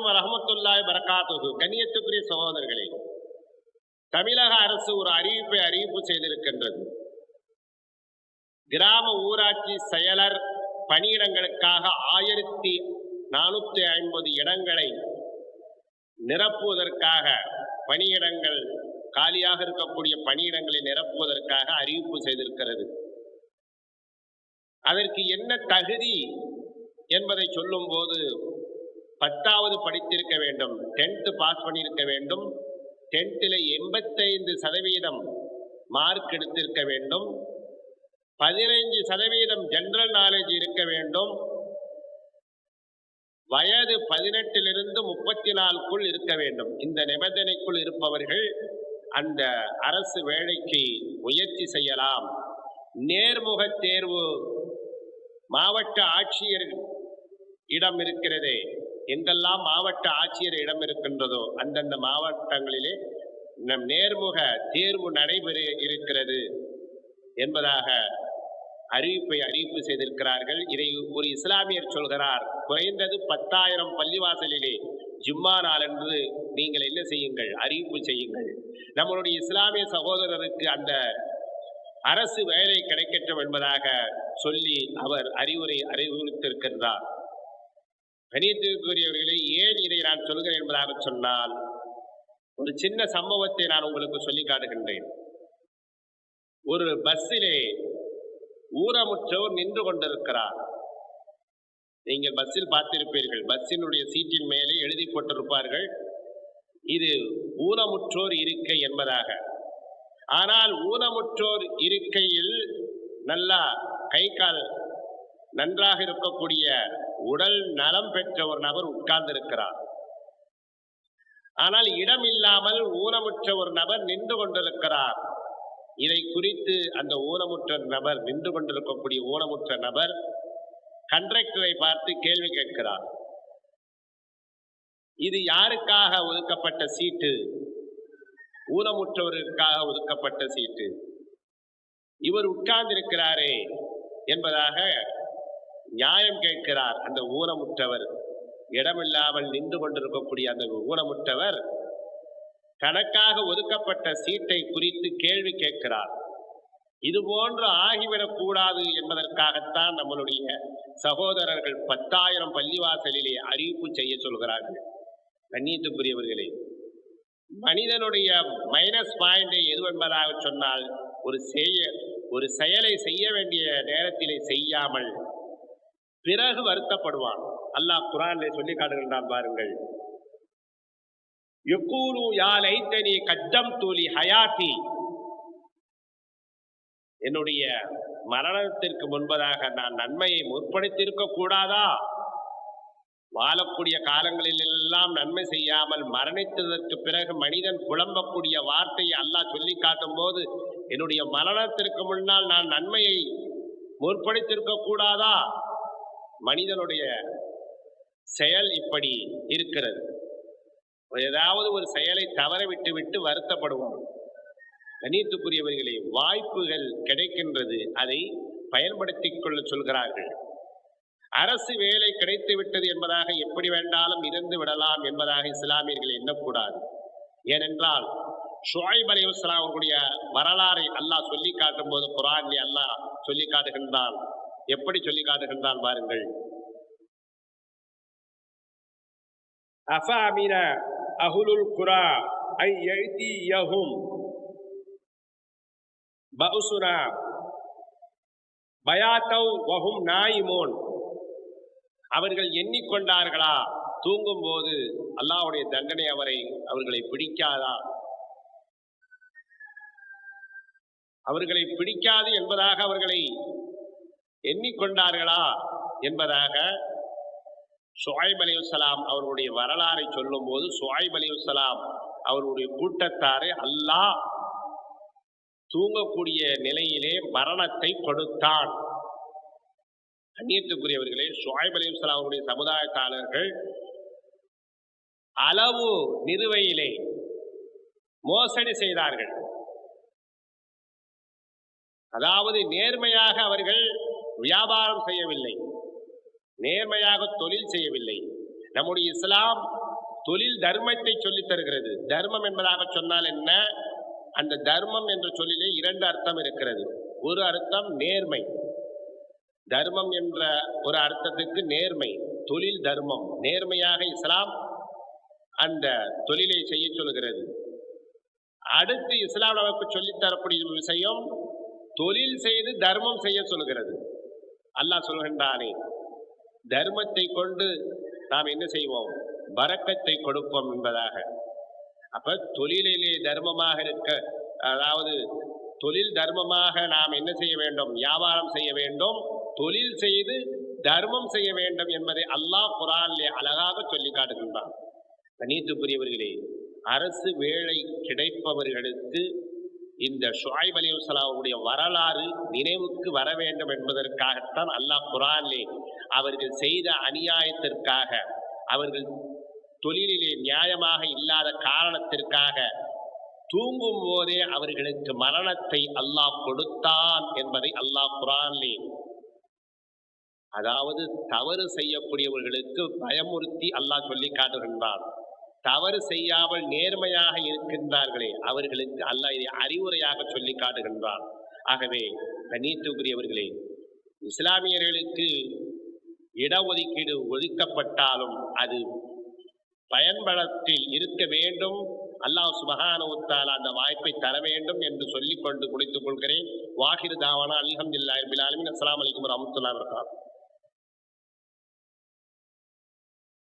அலைக்கும் ரஹமத்துல்லாய் பரகாத்து கண்ணியத்துக்குரிய சகோதரர்களே தமிழக அரசு ஒரு அறிவிப்பை அறிவிப்பு செய்திருக்கின்றது. கிராம ஊராட்சி செயலர் பணியிடங்களுக்காக ஆயிரத்தி நானூத்தி ஐம்பது இடங்களை நிரப்புவதற்காக பணியிடங்கள் காலியாக இருக்கக்கூடிய பணியிடங்களை நிரப்புவதற்காக அறிவிப்பு செய்திருக்கிறது. அதற்கு என்ன தகுதி என்பதை சொல்லும்போது பத்தாவது படித்திருக்க வேண்டும். டென்த்து பாஸ் பண்ணியிருக்க வேண்டும். டென்த்தில் எண்பத்தைந்து சதவீதம் மார்க் எடுத்திருக்க வேண்டும். பதினைஞ்சு சதவீதம் ஜென்ரல் நாலேஜ் இருக்க வேண்டும். வயது பதினெட்டிலிருந்து முப்பத்தி நாலுக்குள் இருக்க வேண்டும். இந்த நிபந்தனைக்குள் இருப்பவர்கள் அந்த அரசு வேலைக்கு முயற்சி செய்யலாம். நேர்முக தேர்வு மாவட்ட ஆட்சியர் இடம் இருக்கிறதே. எங்கெல்லாம் மாவட்ட ஆட்சியர் இடம் இருக்கின்றதோ அந்தந்த மாவட்டங்களிலே நம் நேர்முக தேர்வு நடைபெற இருக்கிறது என்பதாக அறிவிப்பை அறிவிப்பு செய்திருக்கிறார்கள். இதை ஒரு இஸ்லாமியர் சொல்கிறார் குறைந்தது பத்தாயிரம் பள்ளிவாசலிலே ஜும்மா நாள் என்று நீங்கள் என்ன செய்யுங்கள்? அறிவிப்பு செய்யுங்கள். நம்மளுடைய இஸ்லாமிய சகோதரருக்கு அந்த அரசு வேலை கிடைக்கட்டும் என்பதாக சொல்லி அவர் அறிவுரை அறிவுறுத்திருக்கின்றார். கணியத்திற்குரியவர்களே ஏன் இதை நான் சொல்கிறேன் என்பதாக சொன்னால் ஒரு சின்ன சம்பவத்தை நான் உங்களுக்கு சொல்லி காட்டுகின்றேன். ஒரு பஸ்ஸிலே ஊனமுற்றவர் நின்று கொண்டிருக்கிறார். நீங்கள் பஸ்ஸில் பார்த்திருப்பீர்கள் பஸ்ஸினுடைய சீட்டின் மேலே எழுதி போட்டிருப்பார்கள் இது ஊனமுற்றோர் இருக்கை என்பதாக. ஆனால் ஊனமுற்றோர் இருக்கையில் நல்லா கை கால் நன்றாக இருக்கக்கூடிய உடல் நலம் பெற்ற ஒரு நபர் உட்கார்ந்திருக்கிறார். ஆனால் இடம் இல்லாமல் ஊனமுற்ற ஒரு நபர் நின்று கொண்டிருக்கிறார். இதை குறித்து அந்த ஊனமுற்ற நபர் நின்று கொண்டிருக்கக்கூடிய ஊனமுற்ற நபர் கண்டக்டரை பார்த்து கேள்வி கேட்கிறார். இது யாருக்காக ஒதுக்கப்பட்ட சீட்டு? ஊனமுற்றவர்களுக்காக ஒதுக்கப்பட்ட சீட்டு. இவர் உட்கார்ந்திருக்கிறாரே என்பதாக நியாயம் கேட்கிறார் அந்த ஊனமுற்றவர். இடமில்லாமல் நின்று கொண்டிருக்கக்கூடிய அந்த ஊனமுற்றவர் தனக்காக ஒதுக்கப்பட்ட சீட்டை குறித்து கேள்வி கேட்கிறார். இது போன்று ஆகிவிடக்கூடாது என்பதற்காகத்தான் நம்மளுடைய சகோதரர்கள் பத்தாயிரம் பள்ளிவாசலிலே அறிவிப்பு செய்ய சொல்கிறார்கள். கண்ணியத்துக்குரியவர்களே மனிதனுடைய மைனஸ் பாயிண்டை எது என்பதாக சொன்னால் ஒரு செய்ய ஒரு செயலை செய்ய வேண்டிய நேரத்திலே செய்யாமல் பிறகு வருத்தப்படுவான். அல்லாஹ் குரானிலே சொல்லி காட்டுகின்றான் பாருங்கள். யுக்கூரு யா லைத்தனி கஜம் தூலி ஹயாத்தி. என்னுடைய மரணத்திற்கு முன்பதாக நான் நன்மையை முற்படுத்தியிருக்க கூடாதா? வாழக்கூடிய காலங்களில் எல்லாம் நன்மை செய்யாமல் மரணித்ததற்கு பிறகு மனிதன் புலம்பக்கூடிய வார்த்தையை அல்லாஹ் சொல்லி காட்டும் போது என்னுடைய மரணத்திற்கு முன்னால் நான் நன்மையை முற்படுத்தியிருக்க கூடாதா? மனிதனுடைய செயல் இப்படி இருக்கிறது. ஏதாவது ஒரு செயலை தவற விட்டு விட்டு வருத்தப்படுவோம். கணித்துக்குரியவர்களே வாய்ப்புகள் கிடைக்கின்றது. அதை பயன்படுத்திக் கொள்ள சொல்கிறார்கள். அரசு வேலை கிடைத்து விட்டது என்பதாக எப்படி வேண்டாலும் இருந்து விடலாம் என்பதாக இஸ்லாமியர்கள் எண்ணக்கூடாது. ஏனென்றால் ஷுவைப் அலி அவர்களுடைய வரலாறை அல்லாஹ் சொல்லி காட்டும் போது குரான் அல்லாஹ் சொல்லி காட்டுகின்றான். எப்படி சொல்லி காட்டுகின்றான் பாருங்கள். அசாமின அஹுலுல் குரா ஐ எழுத்தியஹும் பவுசுனா பயாத்தவ் வஹும் நாயிமோன். அவர்கள் எண்ணிக்கொண்டார்களா? தூங்கும் போது அல்லாவுடைய தண்டனை அவரை அவர்களை பிடிக்காதா? அவர்களை பிடிக்காது என்பதாக அவர்களை எண்ணிக்கொண்டார்களா என்பதாக சுவாய்ப் அலிவசலாம் அவர்களுடைய வரலாறை சொல்லும்போது சுவாய்ப் அலிவசலாம் அவருடைய கூட்டத்தாரை அல்லாஹ் தூங்கக்கூடிய நிலையிலே மரணத்தை கொடுத்தான். கண்ணியத்துக்குரியவர்களே ஷுவாய்ப் அலிஸ்லாம் அவருடைய சமுதாயத்தாளர்கள் அளவு நிறுவையிலே மோசடி செய்தார்கள். அதாவது நேர்மையாக அவர்கள் வியாபாரம் செய்யவில்லை. நேர்மையாக தொழில் செய்யவில்லை. நம்முடைய இஸ்லாம் தொழில் தர்மத்தை சொல்லித் தருகிறது. தர்மம் என்பதாக சொன்னால் என்ன? அந்த தர்மம் என்ற சொல்லிலே இரண்டு அர்த்தம் இருக்கிறது. ஒரு அர்த்தம் நேர்மை. தர்மம் என்ற ஒரு அர்த்தத்துக்கு நேர்மை. தொழில் தர்மம். நேர்மையாக இஸ்லாம் அந்த தொழிலை செய்ய சொல்கிறது அடுத்து இஸ்லாம் நமக்கு சொல்லித் தரக்கூடிய விஷயம் தொழில் செய்து தர்மம் செய்ய சொல்கிறது அல்லாஹ் சொல்கின்றானே தர்மத்தை கொண்டு நாம் என்ன செய்வோம்? வரக்கத்தை கொடுப்போம் என்பதாக. அப்ப தொழிலிலே தர்மமாக இருக்க அதாவது தொழில் தர்மமாக நாம் என்ன செய்ய வேண்டும்? வியாபாரம் செய்ய வேண்டும். தொழில் செய்து தர்மம் செய்ய வேண்டும் என்பதை அல்லாஹ் குரானிலே அழகாக சொல்லி காட்டுகின்றான். கணித்துக்குரியவர்களே அரசு வேலை கிடைப்பவர்களுக்கு இந்த ஷுஐப் அலிவசலாவுடைய வரலாறு நினைவுக்கு வர வேண்டும் என்பதற்காகத்தான் அல்லாஹ் குரானிலே அவர்கள் செய்த அநியாயத்திற்காக அவர்கள் தொழிலிலே நியாயமாக இல்லாத காரணத்திற்காக தூங்கும் போதே அவர்களுக்கு மரணத்தை அல்லாஹ் கொடுத்தான் என்பதை அல்லாஹ் குரானிலே அதாவது தவறு செய்யக்கூடியவர்களுக்கு பயமுறுத்தி அல்லாஹ் சொல்லி காட்டுகின்றான். தவறு செய்யாமல் நேர்மையாக இருக்கின்றார்களே அவர்களுக்கு அல்லாஹ் இதை அறிவுரையாக சொல்லி காட்டுகின்றான். ஆகவே கணித்துக்குரியவர்களே இஸ்லாமியர்களுக்கு இடஒதுக்கீடு ஒதுக்கப்பட்டாலும் அது பயன்படத்தில் இருக்க வேண்டும். அல்லாஹ் சுபகானவுத்தால் அந்த வாய்ப்பை தர வேண்டும் என்று சொல்லிக்கொண்டு கொண்டு கொள்கிறேன். வாகிர் தாவானா அல்ஹம்துலில்லாஹி ரபில் ஆலமீன். அஸ்ஸலாமு அலைக்கும் வரஹ்மத்துல்லாஹி